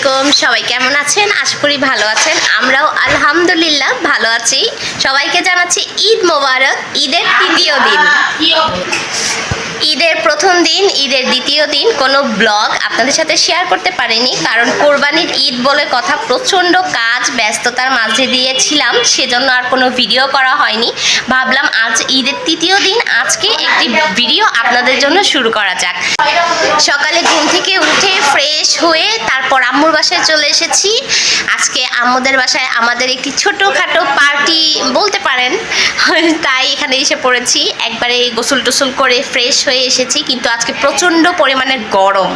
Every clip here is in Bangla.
আলাইকুম। সবাই কেমন আছেন? আশা করি ভালো আছেন। আমরাও আলহামদুলিল্লাহ ভালো আছি। সবাইকে জানাচ্ছি ঈদ মোবারক, ঈদের তৃতীয় দিন। ঈদের প্রথম দিন, ঈদের দ্বিতীয় দিন কোনো ব্লগ আপনাদের সাথে শেয়ার করতে পারিনি কারণ কোরবানির ঈদ বলে কথা প্রচণ্ড কাজ, ব্যস্ততার মাঝে দিয়েছিলাম, সেজন্য আর কোনো ভিডিও করা হয়নি। ভাবলাম আজ ঈদের তৃতীয় দিন, আজকে একটি ভিডিও আপনাদের জন্য শুরু করা যাক। সকালে ঘুম থেকে উঠে ফ্রেশ হয়ে তারপর আম্মুর বাসায় চলে এসেছি। আজকে আম্মুদের বাসায় আমাদের একটি ছোটোখাটো পার্টি বলতে পারেন, তাই এখানে এসে পড়েছি। একবারে গোসল টোসল করে ফ্রেশ হয়ে এসেছি কিন্তু আজকে প্রচণ্ড পরিমাণে গরম।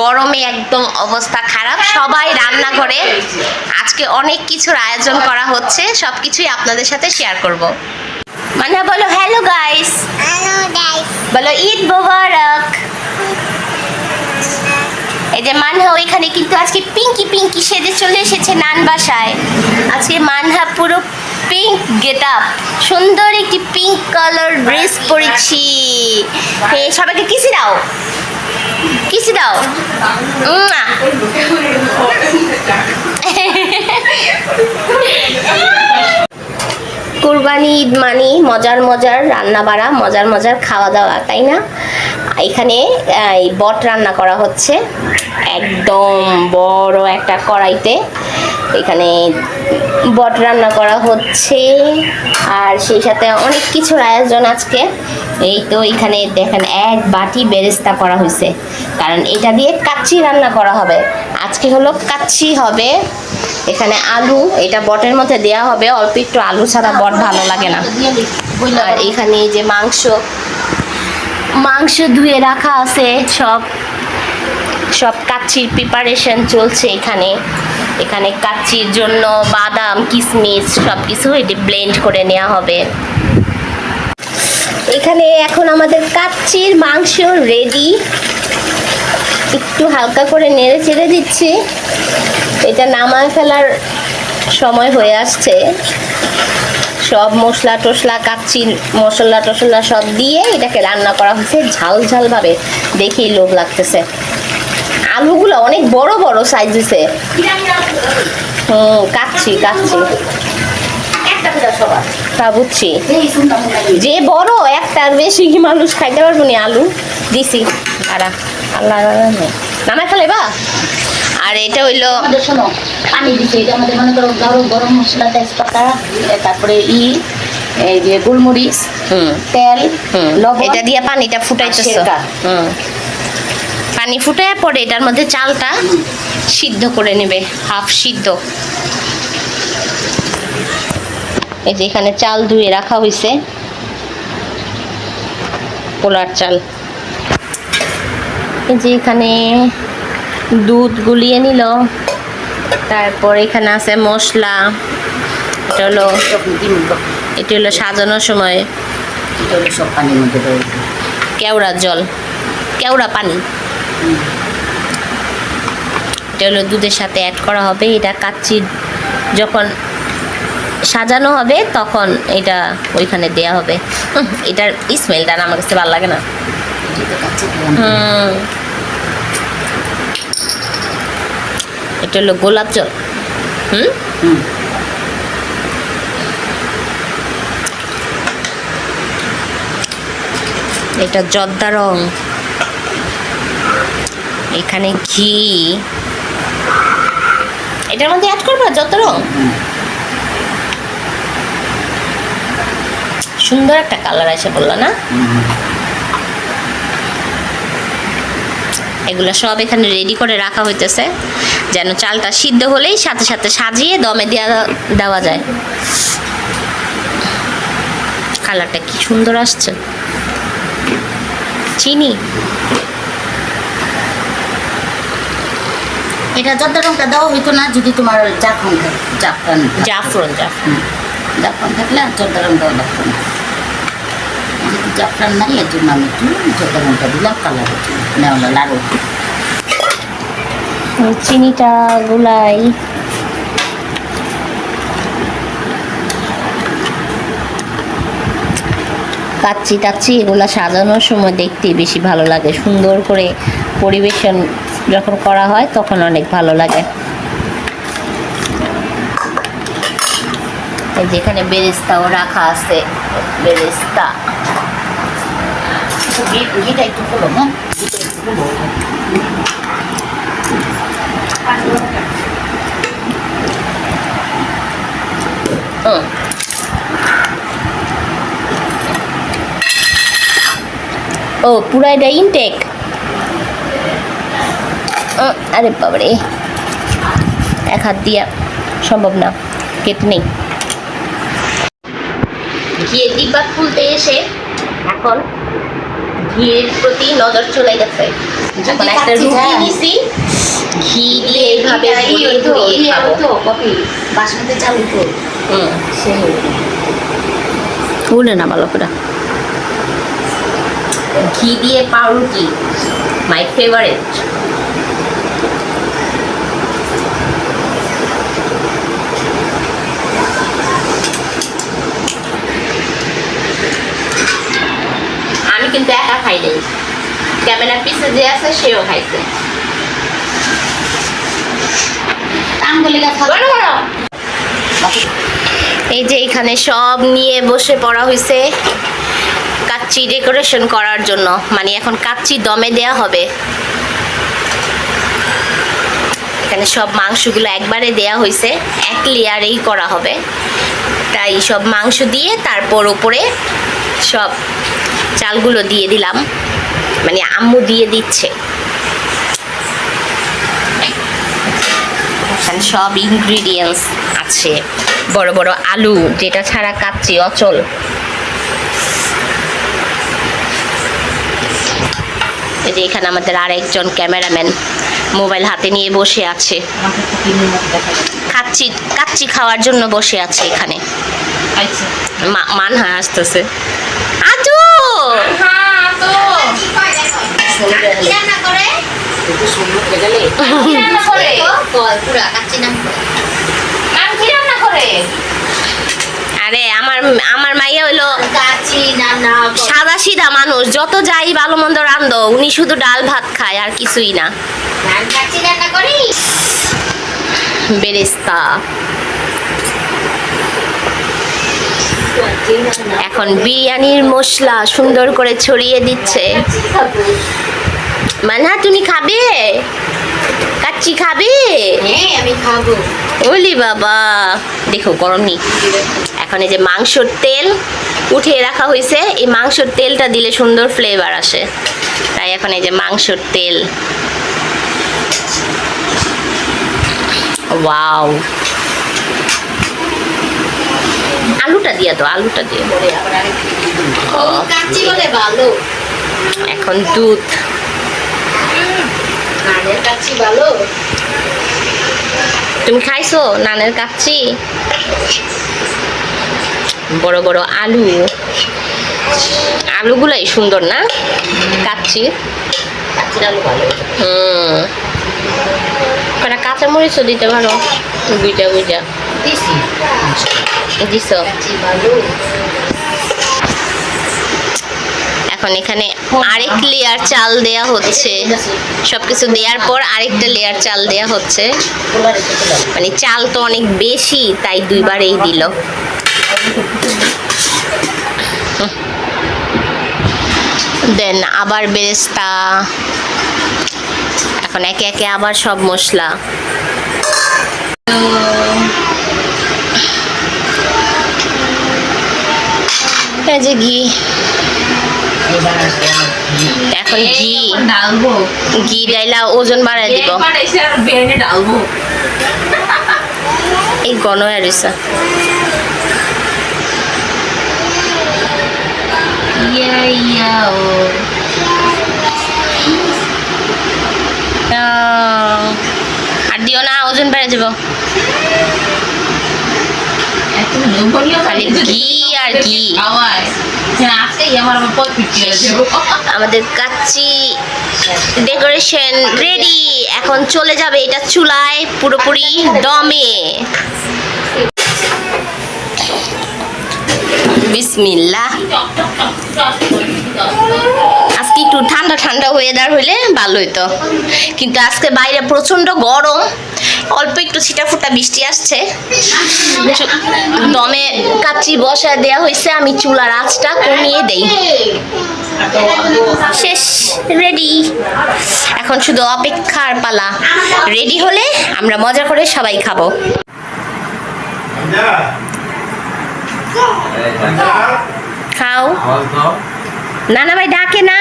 গরমে একদম অবস্থা খারাপ। সবাই রান্নাঘরে। আজকে অনেক কিছুর আয়োজন করা হচ্ছে। সব কিছুই আপনাদের সাথে শেয়ার করব। মানে বলো হ্যালো গাইস বলো ঈদ মোবারক. এই যে মানহা ওইখানে কিন্তু আজকে পিঙ্কি পিঙ্কি সেজে চলে এসেছে নান বাসায়। আজকে মানহা পুরো পিঙ্ক গেট আপ সুন্দর একটি পিঙ্ক কালার ড্রেস পরেছি। সবাইকে কিসি দাও। কিসি দাও। কুরবানি ঈদ মানি মজার মজার রান্না বাড়া মজার মজার খাওয়া দাওয়া তাই না? এখানে বট রান্না করা হচ্ছে। একদম বড় একটা কড়াইতে। এখানে বট রান্না করা হচ্ছে। আর সেই সাথে অনেক কিছুর আয়োজন আজকে। এই তো এখানে দেখেন, এক বাটি বেরেস্তা করা হয়েছে কারণ এটা দিয়ে কাচ্চি রান্না করা হবে। আজকে হলো কাচ্চি হবে। এখানে আলু, এটা বটের মধ্যে দেওয়া হবে। অল্প একটু আলু ছাড়া বট ভালো লাগে না। আর এখানে যে মাংস মাংস ধুয়ে রাখা আছে সব। সব কাচ্চির প্রিপারেশন চলছে এখানে। এখানে কাচ্চির জন্য বাদাম কিশমিশ সব কিছু এটি ব্লেন্ড করে নেওয়া হবে। এখানে এখন আমাদের কাচ্চির মাংস রেডি একটু হালকা করে নেড়ে চেড়ে দিচ্ছি। এটা নামায় ফেলার সময় হয়ে আসছে। সব মশলা টসলা কাচ্চি মশলা টসলা সব দিয়ে এটাকে রান্না করা হয়েছে ঝাল ঝাল ভাবে দেখেই লোভ লাগতেছে। আলুগুলো অনেক বড় বড় সাইজ দিছে। হুম কাচ্ছি কাচ্ছি। তা বুঝছি যে বড় একটার বেশি কি মানুষ খাইতে পারব নি আলু? দিছি। আরা আল্লাহ নামায় ফেলে বা? আর এটা হইল শোনো পানি দিছে। এটা আমাদের মনে করো গরম গরম মশলা তেজপাতা তারপরে ই এই যে গোলমরিচ হুম। তেল এটা দিয়ে পানিটা ফুটাইতেছ। হুম। পানি ফুটায় পরে এটার মধ্যে চালটা সিদ্ধ করে নেবে হাফ সিদ্ধ। এই যে এখানে চাল ধুয়ে রাখা হয়েছে পোলার চাল। এই যে এখানে দুধ গুলিয়ে নিল তারপর এখানে আছে মশলা এটা হলো এটা হলো সাজানোর সময়। এটা হলো সব পানির মধ্যে দাও একটু। কেওড়া জল কেওড়া পানি। এটা হলো দুধের সাথে অ্যাড করা হবে। এটা কাচ্চি যখন সাজানো হবে, তখন এটা ওইখানে দেয়া হবে। এটার স্মেলটা আমার কাছে ভালো লাগে না। এটা হলো গোলাপ জল। হুম। এটা জর্দা রং। এখানে ঘি। এটার মধ্যে অ্যাড করবা জর্দা রং। সুন্দর একটা কালার আছে বলল না? এগুলো সব এখানে রেডি করে রাখা হইতেছে, যেন চালটা সিদ্ধ হলেই সাথে সাথে সাজিয়ে দমে দেওয়া দেওয়া যায়। কালারটা কি সুন্দর আসছে। চিনি? এটা রংটা দেওয়া হইতো না যদি তোমার জাফরান জাফরান জাফরন জাফরন। জাফরান থাকলে আর জর্দা রং দেওয়া লাগতো না। জাফরান নাই এর জন্য আমি একটু জর্দা রংটা দিলাম কালারের জন্য নেওয়া লাড়ু চিনিটা গুলাই। কাচ্চি টাচ্চি এগুলা সাজানোর সময় দেখতে বেশি ভালো লাগে। সুন্দর করে পরিবেশন যখন করা হয়, তখন অনেক ভালো লাগে। যেখানে বেরেস্তাও রাখা আছে, বেরেস্তা। হ্যাঁ। ও পুরো এটা ইনটেক আরে বাবারে। এক হাত দিয়া সম্ভব না কেটে নেই। ঘিয়ের ডিব্বা খুলতে এসে এখন ঘিয়ের প্রতি নজর চলে গেছে। এখন একটা কাচ্চি রুটি নিছি ঘি দিয়ে এইভাবে এই ঘুরিয়ে ঘুরিয়ে খাব। বাসমতি চাল তো হুম। সে হতো। না ভালো করে। ঘি দিয়ে পাউরুটি মাই ফেভারিট আমি কিন্তু একা খাই নাই। ক্যামেরার পিছে যে আছে, সেও খাইছে। এই যে এখানে সব নিয়ে বসে পড়া হয়েছে কাচ্চি ডেকোরেশন করার জন্য। মানে এখন কাচ্চি দমে দেয়া হবে। এখানে সব মাংসগুলো একবারে দেয়া হয়েছে এক লেয়ারেই করা হবে। তাই সব মাংস দিয়ে তারপর উপরে সব চালগুলো দিয়ে দিলাম। মানে আম্মু দিয়ে দিচ্ছে। সব ইনগ্রিডিয়েন্টস আছে। বড় বড় আলু যেটা ছাড়া কাচ্চি অচল। এই যে এখানে আমাদের আরেকজন ক্যামেরাম্যান মোবাইল হাতে নিয়ে বসে আছে। কাচ্চি কাচ্চি খাওয়ার জন্য বসে আছে এখানে। আচ্ছা। মা- মান হয়ে আসতেছে আজু একটু সুন্দর হয়ে গেলে পুরা কাচ্চি নাম আরে আমার আমার মাইয়া হইল সাদা সিধা মানুষ। যত যাই ভালো মন্দ রান্ধ উনি শুধু ডাল ভাত খায় আর কিছুই না। বেরেস্তা। এখন বিরিয়ানির মশলা সুন্দর করে ছড়িয়ে দিচ্ছে। মানহা তুমি খাবে? কাচ্চি খাবে? হ্যাঁ আমি খাব। ওলি বাবা। দেখো গরম নেই। এখন এই যে মাংসর তেল উঠিয়ে রাখা হয়েছে এই মাংসর তেলটা দিলে সুন্দর ফ্লেভার আসে। তাই এখন এই যে মাংসর তেল। ওয়াও। আলুটা দিয়ে তো আলুটা দিয়ে এখন দুধ। তুমি খাইছো নানের কাচ্চি? বড় বড় আলু। আলুগুলাই সুন্দর না? ভালো হুম। কটা কাঁচামরিচও দিতে পারো? বুঝা বুঝা দিছি। দিছ এখন এখানে আরেক লেয়ার চাল দেয়া হচ্ছে। সবকিছু দেওয়ার পর আরেকটা লেয়ার চাল দেয়া হচ্ছে। মানে চাল তো অনেক বেশি, তাই দুইবারেই দিল। দেন আবার বেরেস্তা। এখন একে একে আবার সব মশলা। এই যে ঘি। এখন ঘি। ঘি ডাইলা ওজন বাড়াই দিব। এই গণ ইয়া ইয়া ও আর দিও না ওজন বেড়ে যাব আর। খাওয়ায় হ্যাঁ, আমাদের কাচ্চি ডেকোরেশন রেডি। এখন চলে যাবে এটা চুলায় পুরোপুরি দমে। বিসমিল্লাহ। একটু ঠান্ডা ঠান্ডা ওয়েদার হইলে ভালো হইতো। কিন্তু আজকে বাইরে প্রচণ্ড গরম, অল্প একটু ছিটাফুটা বৃষ্টি আসছে। দমে কাচি বসায় দেয়া হয়েছে আমি চুলার আঁচটা কমিয়ে দেই। শেষ রেডি এখন শুধু অপেক্ষার পালা। রেডি হলে আমরা মজা করে সবাই খাব। খাও। না না ভাই, ডাকে না।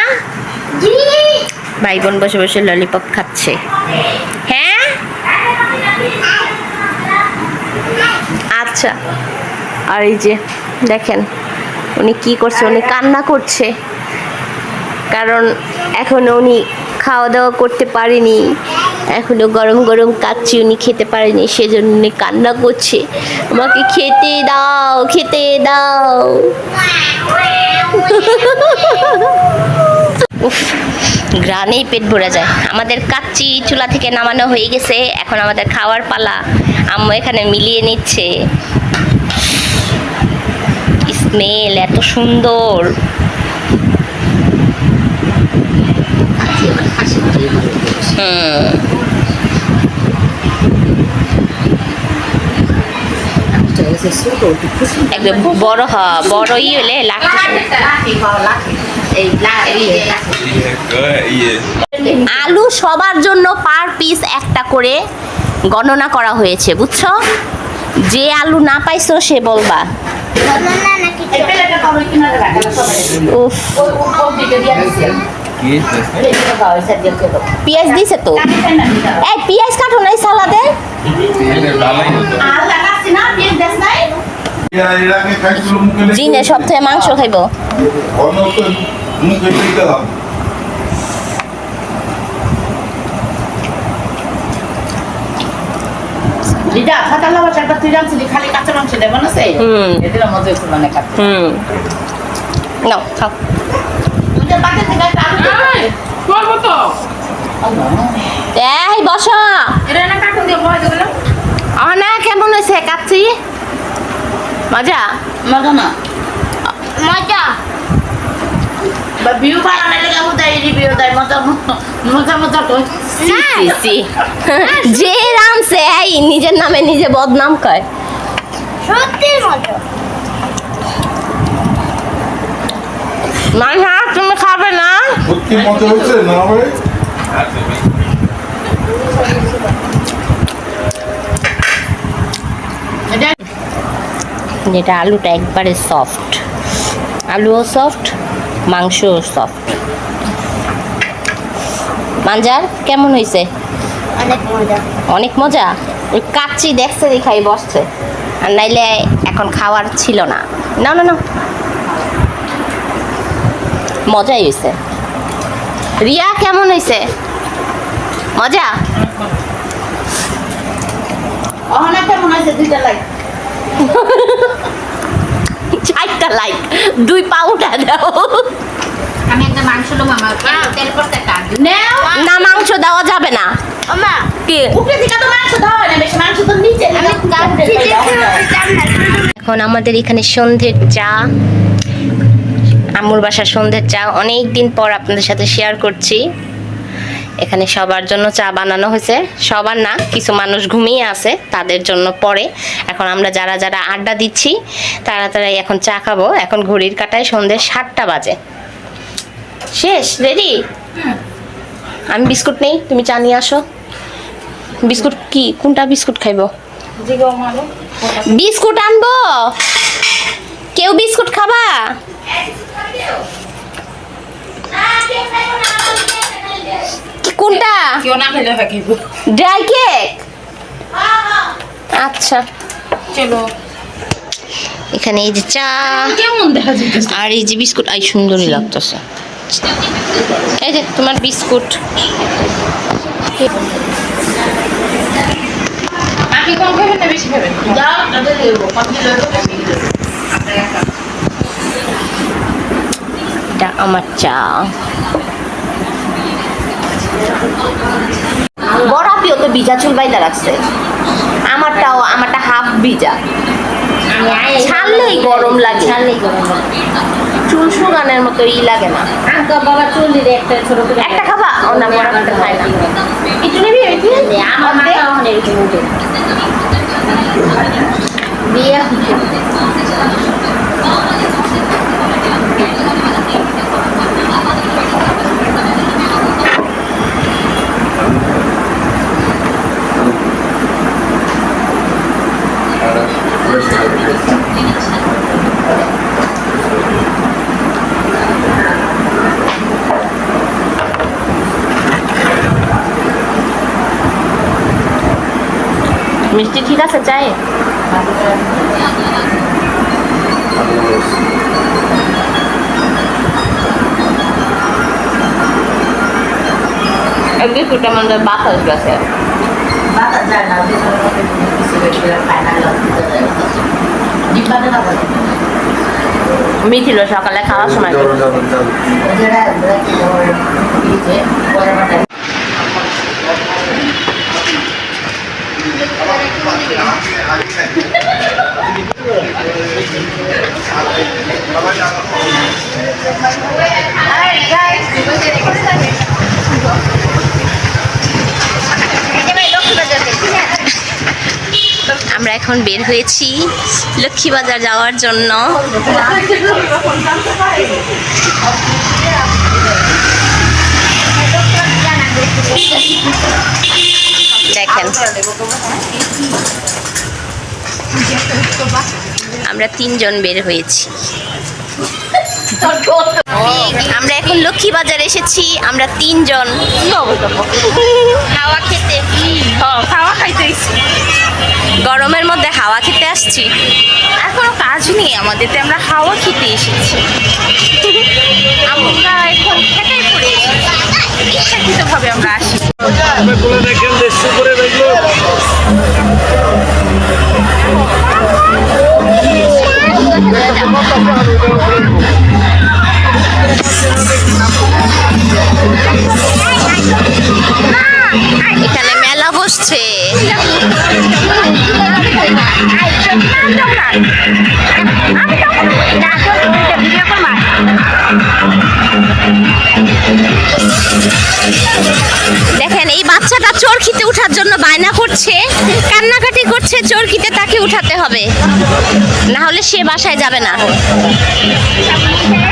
ভাই বোন বসে বসে ললিপপ খাচ্ছে। হ্যাঁ? আচ্ছা। আর এই যে, দেখেন, উনি কি করছে, উনি কান্না করছে। কারণ এখনও উনি খাওয়া দাওয়া করতে পারেনি। এখনও গরম গরম কাচ্ছি উনি খেতে পারেনি, সেজন্য উনি কান্না করছে। আমাকে খেতে দাও খেতে দাও। উফ গ্রানেই পেট ভরে যায়। আমাদের কাচ্চি চুলা থেকে নামানো হয়ে গেছে, এখন আমাদের খাওয়ার পালা। আম্মু এখানে মিলিয়ে নিচ্ছে। স্মেল এত সুন্দর। বড় হ, বড়ই হলে লাগতে এই লা- এই লাঠি। আলু সবার জন্য পার পিস একটা করে গণনা করা হয়েছে বুঝছ? যে আলু না পাইছো সে বলবা। উফ। পেঁয়াজ দিছে তো? এই পেঁয়াজ কাটো নাই সালাদে? জিনে সপ্তাহে মাংস খাইবো। মুখে দিলাম দিদা চারটা তুই রাঁধছিলি খালি কাঁচা মাংস দেবো না সেই? হুম। এদের মধ্যে একটু মানে কাটতে হুম। নাও খাও। যে বাকি থেকে আলু দে। তো এই বসো। এটা না কাটুন দিয়ে ভয় দেবে না কেমন হয়েছে কাচ্ছি মজা? মজা না। মজা? বা ভিউ লেগে রিভিউ দেয় মজা মজা মজা তো সি সি সি। যে রামছে এই নিজের নামে নিজে বদনাম কয়। সত্যি মজা। মাঝা তুমি খাবে না? সত্যি মজা হচ্ছে না ভাই? যেটা আলুটা একবারে সফট আলুও সফট মাংসও সফট মাঞ্জার কেমন হয়েছে অনেক মজা। অনেক মজা? ওই কাচ্চি দেখছে দেখাই বসছে। আর নাইলে এখন খাওয়ার ছিল না। না না না। মজাই হয়েছে রিয়া কেমন হয়েছে মজা? অহনা কেমন আছে দুইটা লাইক চারটা লাইক দুই পাউটা দাও। আমি একটা মাংস লোম আমার তেল পড়তে না মাংস দেওয়া যাবে না। কি? উপরে থেকে তো মাংস দেওয়া না বেশি মাংস তো নিচে আমি কাচ্চি দেখে জানলাম এখন আমাদের এখানে সন্ধ্যের চা। আম্মুর বাসার সন্ধ্যের চা। অনেক দিন পর আপনাদের সাথে শেয়ার করছি। এখানে সবার জন্য চা বানানো হয়েছে। সবার না, কিছু মানুষ ঘুমিয়ে আছে, তাদের জন্য পরে। এখন আমরা যারা যারা আড্ডা দিচ্ছি তারা তারা এখন চা খাব। এখন ঘড়ির কাটায় সন্ধ্যে সাতটা বাজে। শেষ রেডি আমি বিস্কুট নেই, তুমি চা নিয়ে আসো। বিস্কুট কি, কোনটা বিস্কুট খাইবো? বিস্কুট আনব? কেউ বিস্কুট খাবা? কি কোনটা? কেউ না খেলে খাইব ড্রাই কেক আচ্ছা। চলো। এখানে এই যে চা কেমন দেখা আর এই যে বিস্কুট আই সুন্দরই লাগতেছে। এই যে তোমার বিস্কুট। আপনি কম খাবেন না বেশি খাবেন? যাও তাদের দেবো। কমপ্লিট গেছে এটা আমার চা। বড় আপিও তো ভিজা চুল বাইদা রাখছে। আমারটাও আমারটা হাফ ভিজা। ছাড়লেই গরম লাগে। ছাড়লেই গরম লাগে। চুল শুকানোর মতো ই লাগে না। বাবা চুল দিলে একটা ছোট একটা খাবা? ও না বড় একটা খায় না। একটু নিবি? আমার মাথা উঠে। বিয়ে মিষ্টি ঠিক আছে চাই একদিন দুটা আমাদের বাতাস গেছে। বাতা যায় না কিছু বেশি ফাইনাল ডিব্বাতে খাব মিছিল সকালে খাওয়ার সময়। চলো চলো আমরা এখন বের হয়েছি লক্ষ্মীবাজার যাওয়ার জন্য। দেখেন। আমরা তিনজন বের হয়েছি। আমরা এখন লক্ষ্মী লক্ষ্মীবাজার এসেছি আমরা তিনজন। হাওয়া খেতে। হাওয়া খাইতে গরমের মধ্যে হাওয়া খেতে আসছি। আর কোনো কাজ নেই আমাদের তো আমরা হাওয়া খেতে এসেছি। আমরা এখন ঠেকাই পড়ে ইচ্ছাকৃতভাবে আমরা আসি। এখানে মেলা বসছে। দেখেন, এই বাচ্চাটা চরকিতে ওঠার জন্য বায়না করছে, কান্নাকাটি করছে, চরকিতে তাকে উঠাতে হবে। না হলে সে বাসায় যাবে না।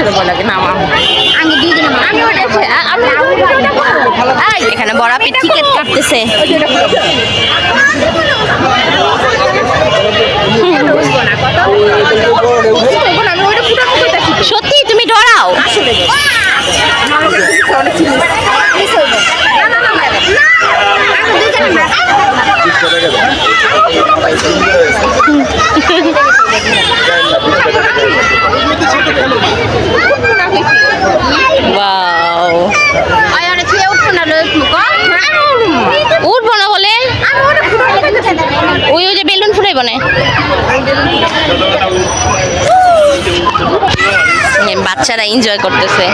আসলে না আমি আমি উঠেছি আমি এখানে বড়াপি টিকিট কাটতেছে। সত্যি তুমি ধরাও তিরিশ টাকা দেন। ওয়াও উঠবো না বলে ওই ওই যে বেলুন ফুটাইব না এ, বাচ্চারা এনজয় করতেছে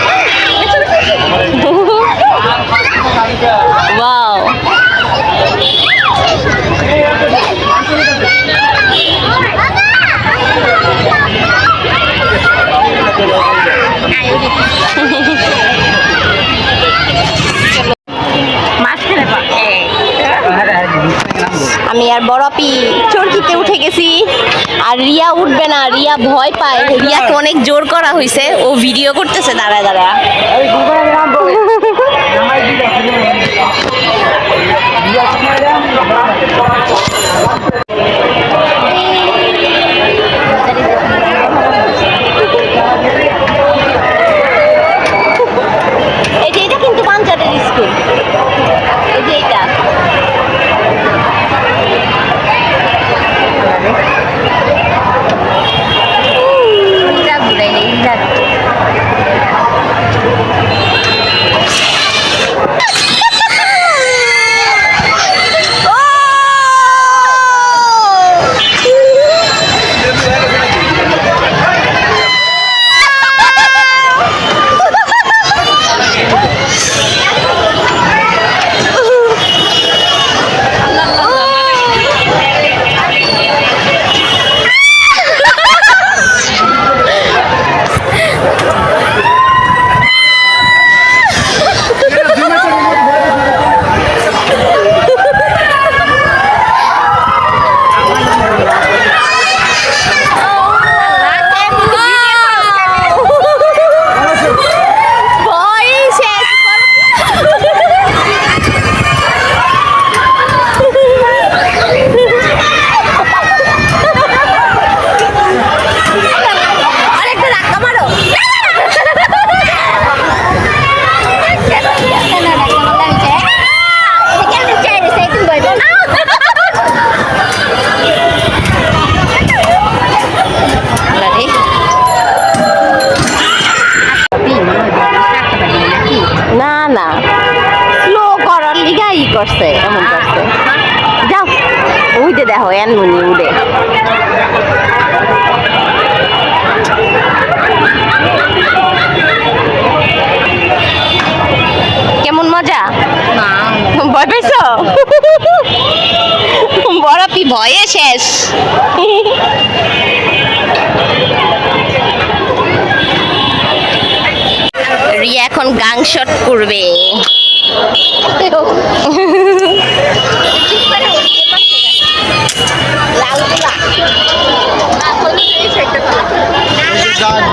ওয়াও আমি আর বড়পি, চরকিতে উঠে গেছি। আর রিয়া উঠবে না, রিয়া ভয় পায়। রিয়াকে অনেক জোর করা হয়েছে ও ভিডিও করতেছে, দাঁড়ায় দাঁড়ায়। ভয়ে শেষ। রিয়া এখন গাং শট করবে। যান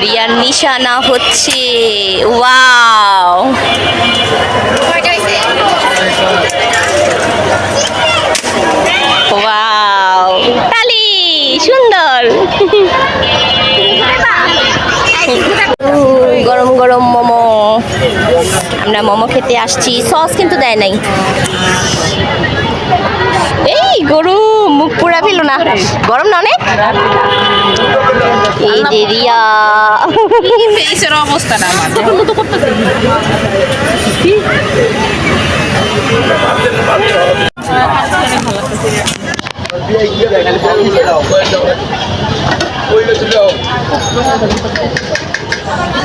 রিয়ার নিশানা হচ্ছে। ওয়াও। ওয়াও। তালি, সুন্দর। গরম গরম মোমো। আমরা মোমো খেতে আসছি। সস কিন্তু দেয় নাই। এই গরু। মুখ পুরা ফেল না। গরম না অনেক? এই যে রিয়া। ফেসের অবস্থাটা আমার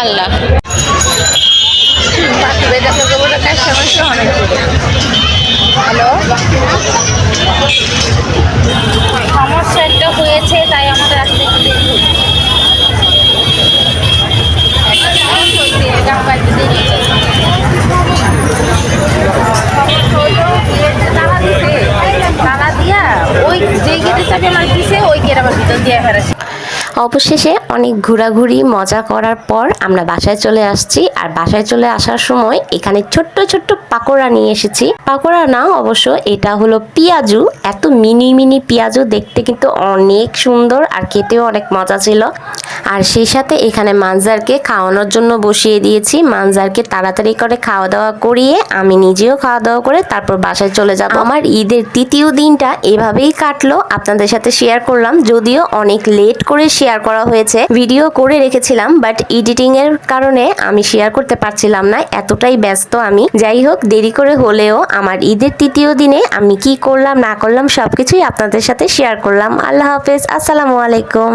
আল্লাহ। সমস্যা একটা হয়েছে তাই আমাদের আসতে একটু দেরি হচ্ছে। ওই ওই অবশেষে অনেক ঘোরাঘুরি মজা করার পর আমরা বাসায় চলে আসছি। আর বাসায় চলে আসার সময় এখানে ছোট্ট ছোট্ট পাকোড়া নিয়ে এসেছি। পাকোড়া না, অবশ্য এটা হলো পেঁয়াজু। এত মিনি মিনি পেঁয়াজু দেখতে কিন্তু অনেক সুন্দর আর খেতেও অনেক মজা ছিল। আর সেই সাথে এখানে মানজারকে খাওয়ানোর জন্য বসিয়ে দিয়েছি। মানজারকে তাড়াতাড়ি করে খাওয়া দাওয়া করিয়ে আমি নিজেও খাওয়া দাওয়া করে তারপর বাসায় চলে যাব। আমার ঈদের তৃতীয় দিনটা এভাবেই কাটলো। আপনাদের সাথে শেয়ার করলাম, যদিও অনেক লেট করে শেয়ার করা হয়েছে। ভিডিও করে রেখেছিলাম বাট এডিটিং এর কারণে আমি শেয়ার করতে পারছিলাম না, এতটাই ব্যস্ত আমি। যাই হোক, দেরি করে হলেও আমার ঈদের তৃতীয় দিনে আমি কি করলাম, না করলাম সবকিছুই আপনাদের সাথে শেয়ার করলাম। আল্লাহ হাফেজ, আসসালামু আলাইকুম।